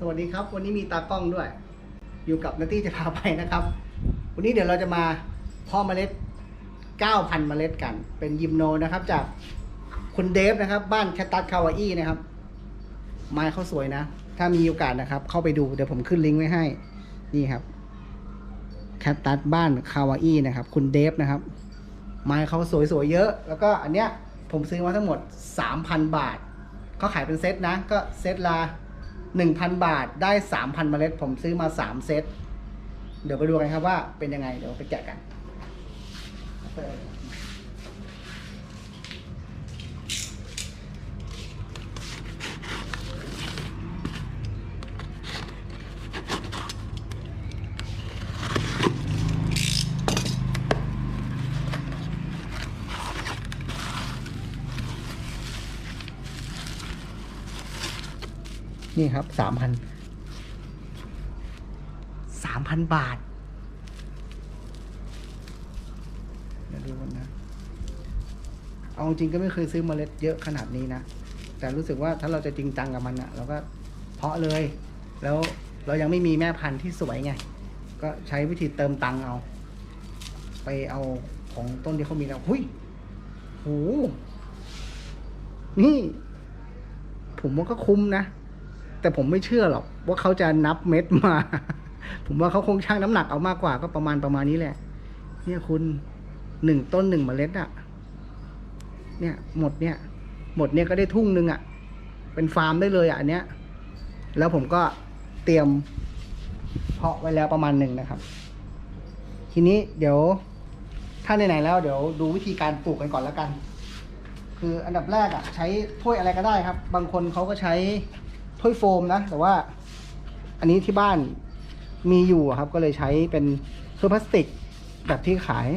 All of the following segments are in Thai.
สวัสดีครับ วันนี้มีตากล้องด้วย อยู่กับนาตี้จะพาไปนะครับ วันนี้เดี๋ยวเราจะมาเพาะเมล็ด 9,000 เมล็ดกัน เป็นยิมโนนะครับ จากคุณเดฟนะครับ บ้านแคตตัสคาวาอี้นะครับ ไม้เขาสวยนะ ถ้ามีโอกาสนะครับ เข้าไปดูเดี๋ยวผมขึ้นลิงก์ไว้ให้ นี่ครับแคตตัสบ้านคาวาอี้นะครับ คุณเดฟนะครับ ไม้เขาสวยๆเยอะ แล้วก็อันเนี้ยผมซื้อมาทั้งหมด 3,000 บาทเขาขายเป็นเซตนะ ก็เซตละ 1,000 บาทได้ 3,000 เมล็ด ผมซื้อมา 3 เซต เดี๋ยวไปดูกันครับว่าเป็นยังไง เดี๋ยวไปแกะกัน นี่ครับสามพันสามพันบาท เดี๋ยวดูกันนะ เอาจริงก็ไม่เคยซื้อเมล็ดเยอะขนาดนี้นะ แต่รู้สึกว่าถ้าเราจะจริงจังกับมันอะเราก็เพาะเลย แล้วเรายังไม่มีแม่พันธุ์ที่สวยไง ก็ใช้วิธีเติมตังค์เอา ไปเอาของต้นที่เขามีแล้ว หุยโหนี่ ผมว่าก็คุ้มนะ แต่ผมไม่เชื่อหรอกว่าเขาจะนับเม็ดมา ผมว่าเขาคงชั่งน้ำหนักเอามากกว่าก็ประมาณประมาณนี้แหละ เนี่ยคุณหนึ่งต้นหนึ่งเมล็ดอะเนี่ย หมดเนี่ย หมดเนี่ยก็ได้ทุ่งหนึ่งอะเป็นฟาร์มได้เลยอะอันเนี้ย แล้วผมก็เตรียมเพาะไว้แล้วประมาณหนึ่งนะครับ ทีนี้เดี๋ยวถ้าไหนๆแล้วเดี๋ยวดูวิธีการปลูกกันก่อนแล้วกัน คืออันดับแรกอะใช้ถ้วยอะไรก็ได้ครับ บางคนเขาก็ใช้ ถ้วยโฟมนะ แต่ว่าอันนี้ที่บ้านมีอยู่ครับ ก็เลยใช้เป็นถ้วยพลาสติกแบบที่ขาย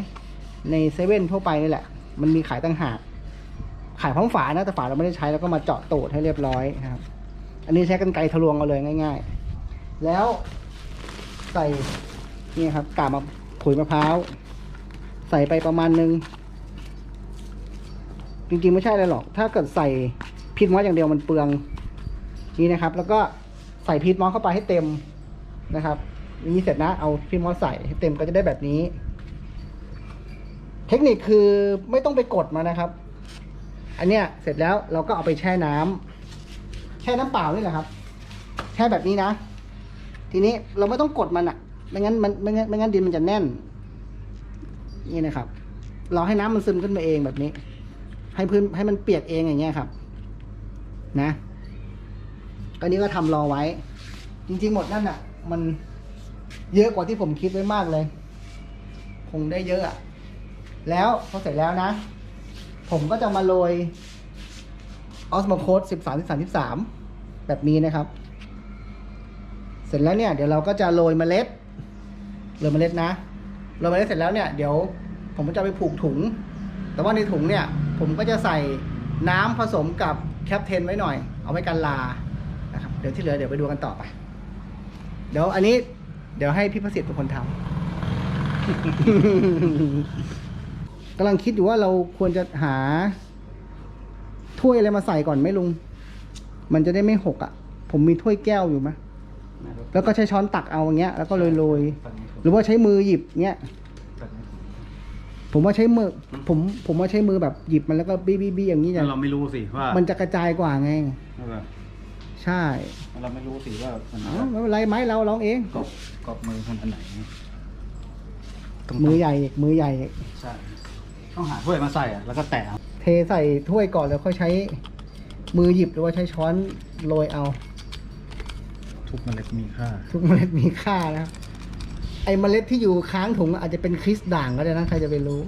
ในเซเว่นทั่วไปนี่แหละ มันมีขายต่างหาก ขายพร้อมฝานะ แต่ฝาเราไม่ได้ใช้แล้วก็มาเจาะตูดให้เรียบร้อยนะครับ อันนี้ใช้กันไกรทะลวงเอาเลยง่าย ๆ แล้วใส่นี่ครับกาบมะผุยมะพร้าว ใส่ไปประมาณนึง จริงๆไม่ใช่เลยหรอก ถ้าเกิดใส่พีทมอสอย่างเดียวมันเปลือง นี่นะครับ แล้วก็ใส่พีทมอสเข้าไปให้เต็มนะครับนี่เสร็จนะเอาพีทมอสใส่ให้เต็มก็จะได้แบบนี้ เทคนิคคือไม่ต้องไปกดมานะครับ อันเนี้ยเสร็จแล้วเราก็เอาไปแช่น้ำแช่น้ำเปล่านี่แหละครับ แช่แบบนี้นะ ทีนี้เราไม่ต้องกดมันอะไม่งั้นมันไม่งั้นไม่งั้นดินมันจะแน่น นี่นะครับ เราให้น้ำมันซึมขึ้นมาเองแบบนี้ ให้พื้นให้มันเปียกเองอย่างเงี้ยครับ นะ ก็นี้ก็ทำรอไว้ จริงๆหมดนั่นอะ มันเยอะกว่าที่ผมคิดไว้มากเลย คงได้เยอะอะแล้วพอเสร็จแล้วนะ ผมก็จะมาโรยออสโมโคดสิบสามสิบสามสิบสามแบบนี้นะครับ เสร็จแล้วเนี่ย เดี๋ยวเราก็จะโรยเมล็ดโรยเมล็ดนะโรยเมล็ดเสร็จแล้วเนี่ยเดี๋ยวผมก็จะไปผูกถุง แต่ว่าในถุงเนี่ย ผมก็จะใส่น้ำผสมกับแคปเทนไว้หน่อย เอาไว้กันลา เดี๋ยวที่เหลือเดี๋ยวไปดูกันต่อไป เดี๋ยวอันนี้เดี๋ยวให้พี่ประสิทธิ์เป็นคนทำ กำลังคิดอยู่ว่าเราควรจะหา ถ้วยอะไรมาใส่ก่อนไหมลุง มันจะได้ไม่หกอะ่ะ ผมมีถ้วยแก้วอยู่ไหมแล้วก็ใช้ช้อนตักเอาอย่างเงี้ย แล้วก็โรยๆ หรือว่าใช้มือหยิบเงี้ย ผมว่าใช้มือ ผม ผมว่าใช้มือแบบหยิบมันแล้วก็บี้บี้บี้อย่างนี้แล้วจะเราไม่รู้สิว่า มันจะกระจายกว่าไงแบบ ใช่เราไม่รู้สิว่ามันเอ้าไม่เป็นไรไหมเราลองเอง กรอบกรอบมือคนอันไหนต้งมือใหญ่อีกมือใหญ่อีกใช่ต้องหาถ้วยมาใส่อะแล้วก็แตะเอาเทใส่ถ้วยก่อนแล้วค่อยใช้ มือหยิบหรือว่าใช้ช้อนโรยเอา ทุกเมล็ดมีค่า ทุกเมล็ดมีค่านะไอ้เมล็ดที่อยู่ค้างถุงอาจจะเป็นคริสด่างก็ได้นะใครจะไปรู้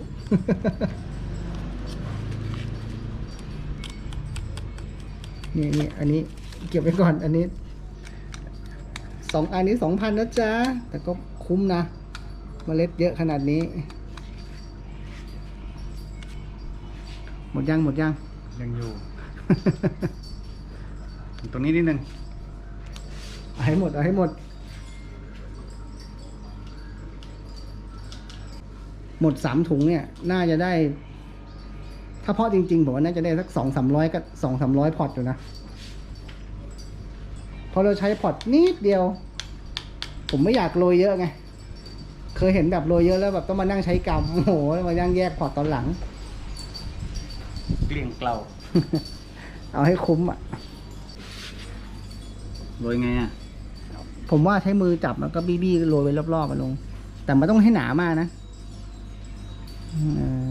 นี่นี่อันนี้ เก็บไว้ก่อนอันนี้สองอันนี้สองพันนะจ๊ะ แต่ก็คุ้มนะเมล็ดเยอะขนาดนี้ หมดยังหมดยัง ยังอยู่ ตรงนี้นิดนึงเอาให้หมดเอาให้หมด หมดสามถุงเนี่ย น่าจะได้ ถ้าเพาะจริงๆผมว่าน่าจะได้สักสองสามร้อยก็สองสามร้อยพอร์ตอยู่นะเพราะเราใช้พอร์ตนิดเดียว ผมไม่อยากโรยเยอะไง เคยเห็นแบบโรยเยอะแล้วแบบต้องมานั่งใช้กรรมโอ้โหแล้วมานั่งแยกพอร์ตตอนหลัง เกลี้ยงเกลาเอาให้คุ้มอะโรยไงอะ ผมว่าใช้มือจับแล้วก็บี้บี้โรยไปรอบๆมาลง แต่มันต้องให้หนามากนะอ่า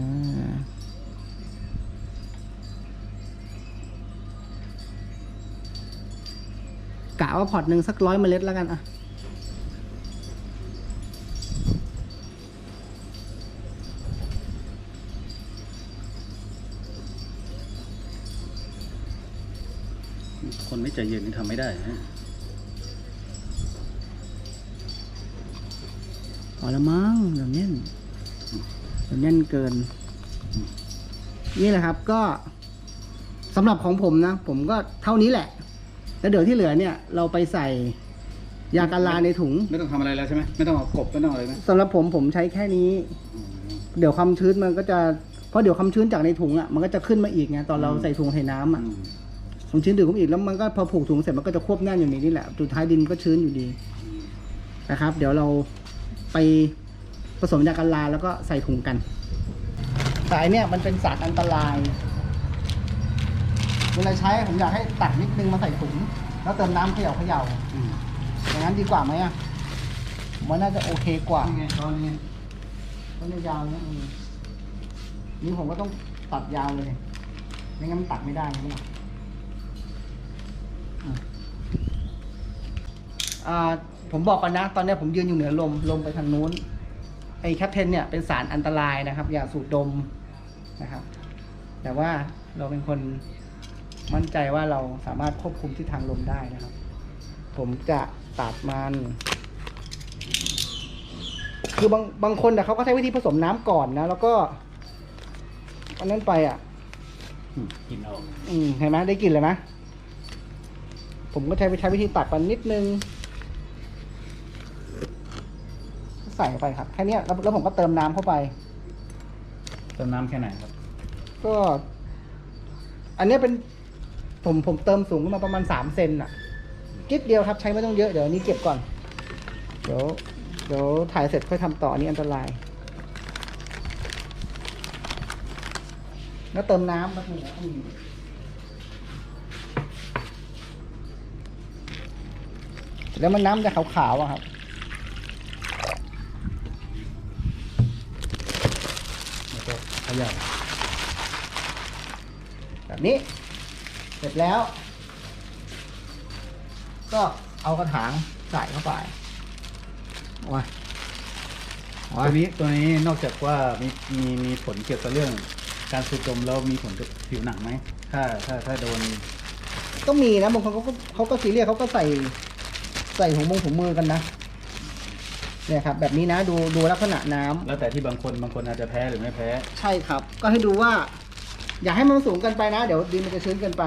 กะว่าพอร์ตหนึ่งสักร้อยเมล็ดแล้วกันอะคนไม่ใจเย็นนี่ทำไม่ได้นะพอละมั้งเดี๋ยวแน่นเดี๋ยวแน่นเกิน นี่แหละครับก็สำหรับของผมนะ ผมก็เท่านี้แหละ แล้วเดี๋ยวที่เหลือเนี่ยเราไปใส่ยากันลาในถุงไม่ต้องทำอะไรแล้วใช่ไหมไม่ต้องเอากบไม่ต้องอะไรไหมสำหรับผมผมใช้แค่นี้อืมเดี๋ยวความชื้นมันก็จะเพราะเดี๋ยวความชื้นจากในถุงอะมันก็จะขึ้นมาอีกไงตอนเราอืมใส่ถุงใส่น้ำอะอืมความชื้นดึงเข้ามาอีกแล้วมันก็พอผูกถุงเสร็จมันก็จะควบแน่นอยู่ในนี่แหละสุดท้ายดินก็ชื้นอยู่ดีนะครับ เดี๋ยวเราไปผสมยากันลาแล้วก็ใส่ถุงกันแต่อันเนี่ยมันเป็นสารอันตราย เวลาใช้ผมอยากให้ตักนิดนึงมาใส่ถุงแล้วเติมน้ำเขย่าเขย่าอืมอย่างนั้นดีกว่าไหมอะผมว่าน่าจะโอเคกว่านี่ไงตอนนี้ต้นยาวๆเนี่ยอืมนี่ผมก็ต้องตัดยาวเลยไม่งั้นมันตัดไม่ได้ใช่ไหมล่ะอะอ่าผมบอกก่อนนะ ตอนเนี้ยผมยืนอยู่เหนือลม ลมไปทางนู้น ไอ้แคปเทนเนี่ยเป็นสารอันตรายนะครับ อย่าสูดดมนะครับ แต่ว่าเราเป็นคน มั่นใจว่าเราสามารถควบคุมทิศทางลมได้นะครับ ผมจะตัดมัน คือบางบางคนแต่เขาก็ใช้วิธีผสมน้ำก่อนนะ แล้วก็อันนั้นไปอะอืมกินเอาอืมเห็นไหมได้กลิ่นเลยนะ ผมก็ใช้ใช้วิธีตัดมันนิดนึง ใส่ไปครับ แค่เนี้ยแล้วแล้วผมก็เติมน้ำเข้าไป เติมน้ำแค่ไหนครับ ก็ อันเนี้ยเป็น ผมผมเติมสูงขึ้นมาประมาณสามเซนอะกิ๊ดเดียวครับใช้ไม่ต้องเยอะเดี๋ยวอันนี้เก็บก่อน เดี๋ยวเดี๋ยวถ่ายเสร็จค่อยทำต่ออันนี้อันตราย แล้วเติมน้ำแป๊บนึงนะอืมแล้วมันน้ำจะขาวๆอะครับแล้วก็เขย่าแบบนี้ เสร็จแล้ว ก็เอากระถางใส่เข้าไปว้าตัวนี้ตัวนี้นอกจากว่ามีมีมีผลเกี่ยวกับเรื่อง การสูดดมแล้วมีผลกับผิวหนังไหมถ้าถ้าถ้าโดนก็มีนะบางคนเขาก็เขาก็ซีเรียสเขาก็ใส่ใส่ถุงมือถุงมือกันนะเนี่ยครับ แบบนี้นะดูดูลักษณะน้ำแล้วแต่ที่บางคนบางคนอาจจะแพ้หรือไม่แพ้ ใช่ครับ ก็ให้ดูว่า อย่าให้มันสูงเกินไปนะ เดี๋ยวดินมันจะชื้นเกินไป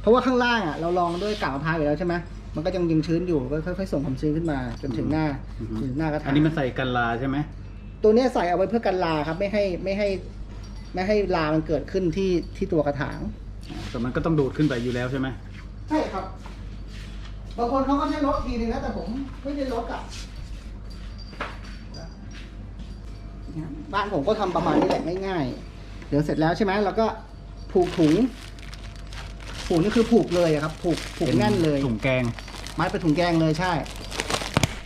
เพราะว่าข้างล่างอะเราลองด้วยกากมะพร้าวอยู่แล้วใช่ไหมมันก็ยังยังชื้นอยู่ก็ค่อยๆส่งความชื้นขึ้นมาจนถึงหน้าอือฮึ ถึงหน้ากระถางอันนี้มันใส่กันลาใช่ไหมตัวเนี้ยใส่เอาไว้เพื่อกันลาครับไม่ให้ไม่ให้ ไม่ให้ลามันเกิดขึ้นที่ที่ตัวกระถาง แต่มันก็ต้องดูดขึ้นไปอยู่แล้วใช่ไหมใช่ครับ บางคนเขาก็ใช้รถทีนึงนะแต่ผมไม่ได้รถอะบ้านผมก็ทำประมาณนี้แหละง่ายๆ เดี๋ยวเสร็จแล้วใช่ไหมเราก็ผูกถุง ผูกนี่คือผูกเลยอะครับ ผูกผูกแน่นเลย ถุงแกงมัดไปถุงแกงเลยใช่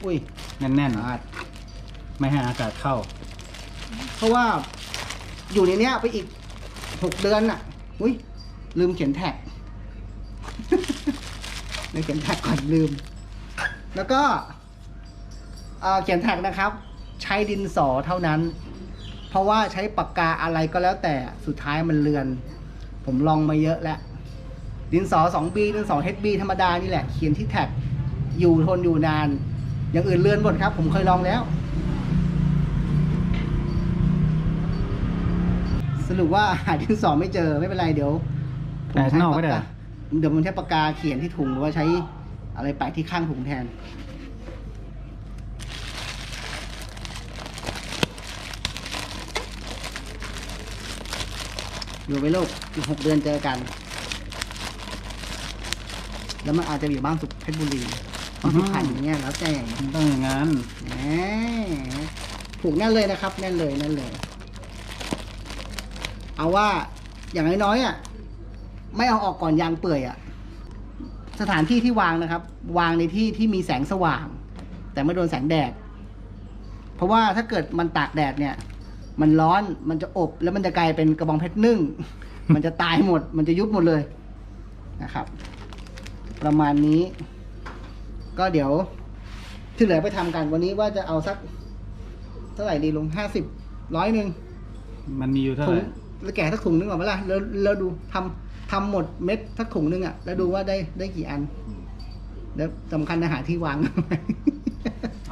อุ้ยแน่นอาดๆ ไม่ให้อากาศเข้า เพราะว่าอยู่ในเนี้ยไปอีกหกเดือนอะ อุ้ยลืมเขียนแท็กลืมเขียนแท็กก่อนลืม แล้วก็เอ่อเขียนแท็กนะครับ ใช้ดินสอเท่านั้น เพราะว่าใช้ปากกาอะไรก็แล้วแต่สุดท้ายมันเลือน ผมลองมาเยอะแล้วดินสอ 2B ดินสอ HB ธรรมดานี่แหละเขียนที่แท็กอยู่ทนอยู่นาน อย่างอื่นเลือนหมดครับ ผมเคยลองแล้ว สรุปว่าหาดินสอไม่เจอไม่เป็นไรเดี๋ยวผมแปะข้างนอกไม่ได้ใช้เหรอปากกาเดี๋ยวมันใช้ปากกาเขียนที่ถุงหรือว่าใช้อะไรแปะที่ข้างถุงแทน อยู่ไปลูกอีกหกเดือนเจอกัน แล้วมันอาจจะอยู่บ้างสุขเพชรบุรีบ้างสุพรรณอย่างเงี้ยแล้วแต่มันต้องอย่างนั้นแหมผูกแน่นเลยนะครับ แน่นเลยแน่นเลย เอาว่าอย่างน้อยๆอะไม่เอาออกก่อนยางเปื่อยอะ สถานที่ที่วางนะครับ วางในที่ที่มีแสงสว่าง แต่ไม่โดนแสงแดด เพราะว่าถ้าเกิดมันตากแดดเนี่ย มันร้อนมันจะอบแล้วมันจะกลายเป็นกระบองเพชรนึ่ง มันจะตายหมด มันจะยุบหมดเลยนะครับ ประมาณนี้ ก็เดี๋ยว ที่เหลือไปทำกันวันนี้ว่าจะเอาสักเท่าไหร่ดีลุงห้าสิบร้อยหนึ่งมันมีอยู่เท่าถุไหงร่แล้วแกะสักถุงนึงก่อนไหมล่ะแล้วแล้วดูทำทำหมดเม็ดสักถุงนึงอะ แล้วดูว่าได้ได้กี่อัน แล้วสำคัญอาหารที่วาง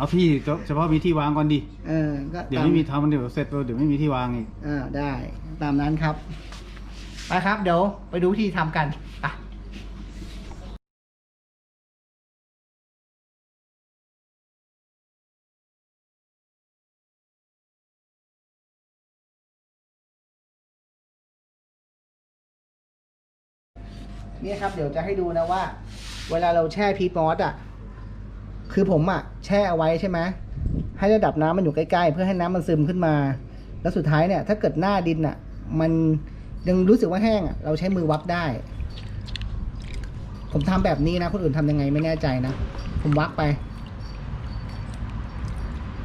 เอาที่เฉพาะมีที่วางก่อนดิเออก็เดี๋ยวตาไม่มีทำมันเดี๋ยวเสร็จเดี๋ยวไม่มีที่วางอีกอ่าได้ ตามนั้นครับ ไปครับ เดี๋ยวไปดูวิธีทำกันไปนี่ครับ เดี๋ยวจะให้ดูนะว่า เวลาเราแช่พีทมอสอะ คือผมอะแช่เอาไว้ใช่ไหมให้ระดับน้ำมันอยู่ใกล้ๆ เพื่อให้น้ำมันซึมขึ้นมา แล้วสุดท้ายเนี่ยถ้าเกิดหน้าดินอะมันยังรู้สึกว่าแห้งอะเราใช้มือวัดได้ ผมทำแบบนี้นะคนอื่นทำยังไงไม่แน่ใจนะผมวักไป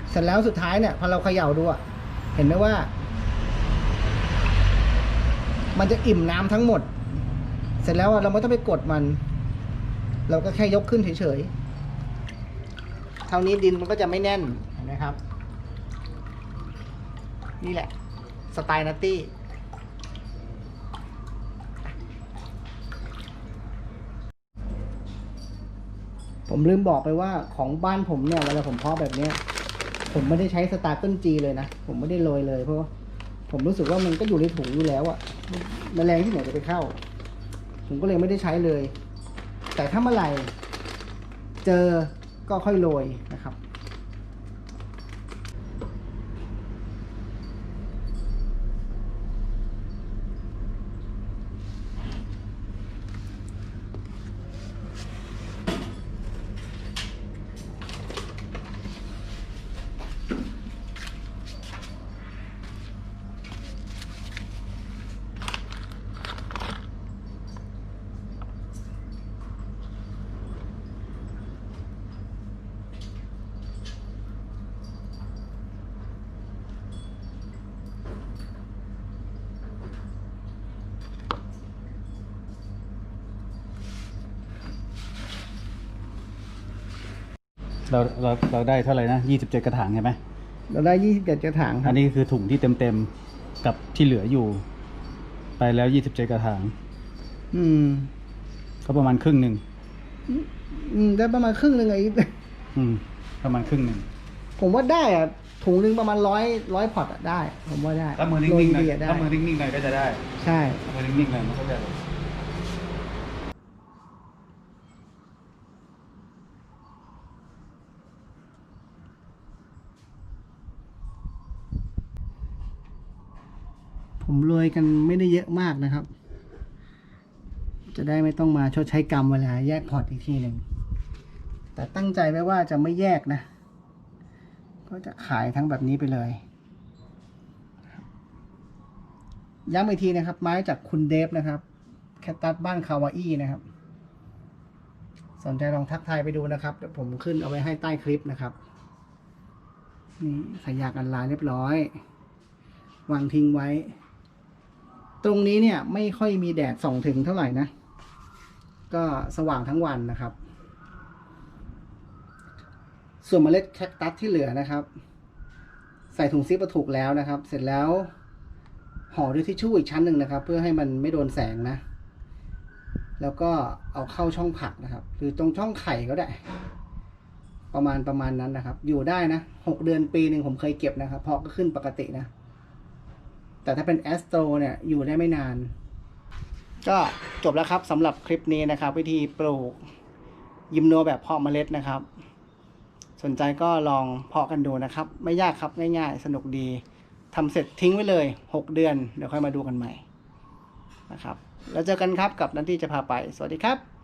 เสร็จแล้วสุดท้ายเนี่ยพอเราเขย่าดูอะเห็นไหมว่า มันจะอิ่มน้ำทั้งหมด เสร็จแล้วเราไม่ต้องไปกดมัน เราก็แค่ยกขึ้นเฉยๆ เท่านี้ดินมันก็จะไม่แน่นเห็นไหมครับ นี่แหละ สไตล์นัตตี้ผมลืมบอกไปว่าของบ้านผมเนี่ยเวลาผมเพาะแบบเนี้ยผมไม่ได้ใช้สตาร์เกิลจีเลยนะ ผมไม่ได้โรยเลยเพราะว่าผมรู้สึกว่ามันก็อยู่ในถุงอยู่แล้วอะแมลงที่ไหนจะไปเข้า ผมก็เลยไม่ได้ใช้เลย แต่ถ้าเมื่อไหร่ เจอ ก็ค่อยโรย เราเราเราได้เท่าไหร่นะยี่สิบเจ็ดกระถางใช่ไหมเราได้ยี่สิบเจ็ดกระถางคอัรับนนี้คือถุงที่เต็มเต็มๆกับที่เหลืออยู่ ไปแล้วยี่สิบเจ็ดกระถาง อืมก็ประมาณครึ่งหนึ่งอืมได้ประมาณครึ่งหนึ่งไอ้ อืม ประมาณครึ่งหนึ่งผมว่าได้อะถุงหนึ่งประมาณร้อยร้อยพอตอะได้ ผมว่าได้ถ้ามือโรนิ่งๆหน่อยดีๆะได้ถ้ามือนิ่งๆหน่อยก็จะได้ใช่ถ้ามือนิ่งๆหน่อยมันก็จะ ผมรวยกันไม่ได้เยอะมากนะครับ จะได้ไม่ต้องมาชดใช้กรรมเวลาแยกพอร์ตอีกทีหนึ่ง แต่ตั้งใจไว้ว่าจะไม่แยกนะ ก็จะขายทั้งแบบนี้ไปเลย ย้ำอีกทีนะครับ ไม้จากคุณเดฟนะครับ แคตตัสบ้านคาวาอี้นะครับ สนใจลองทักทายไปดูนะครับเดี๋ยวผมขึ้นเอาไว้ให้ใต้คลิปนะครับ นี่ใส่ยากันลายเรียบร้อยวางทิ้งไว้ ตรงนี้เนี่ยไม่ค่อยมีแดดส่องถึงเท่าไหร่นะ ก็สว่างทั้งวันนะครับ ส่วนเมล็ดแคคตัสที่เหลือนะครับ ใส่ถุงซิปมาถูกแล้วนะครับ เสร็จแล้วห่อด้วยทิชชู่อีกชั้นหนึ่งนะครับ เพื่อให้มันไม่โดนแสงนะ แล้วก็เอาเข้าช่องผักนะครับ หรือตรงช่องไข่ก็ได้ ประมาณประมาณนั้นนะครับ อยู่ได้นะหกเดือนปีหนึ่งผมเคยเก็บนะครับ เพาะก็ขึ้นปกตินะ แต่ถ้าเป็นแอสโตรเนี่ยอยู่ได้ไม่นาน ก็จบแล้วครับสำหรับคลิปนี้นะครับ วิธีปลูกยิมโนแบบเพาะเมล็ดนะครับ สนใจก็ลองเพาะกันดูนะครับ ไม่ยากครับง่ายๆ สนุกดีทำเสร็จทิ้งไว้เลย 6 เดือน เดี๋ยวค่อยมาดูกันใหม่นะครับ แล้วเจอกันครับกับนันที่จะพาไป สวัสดีครับ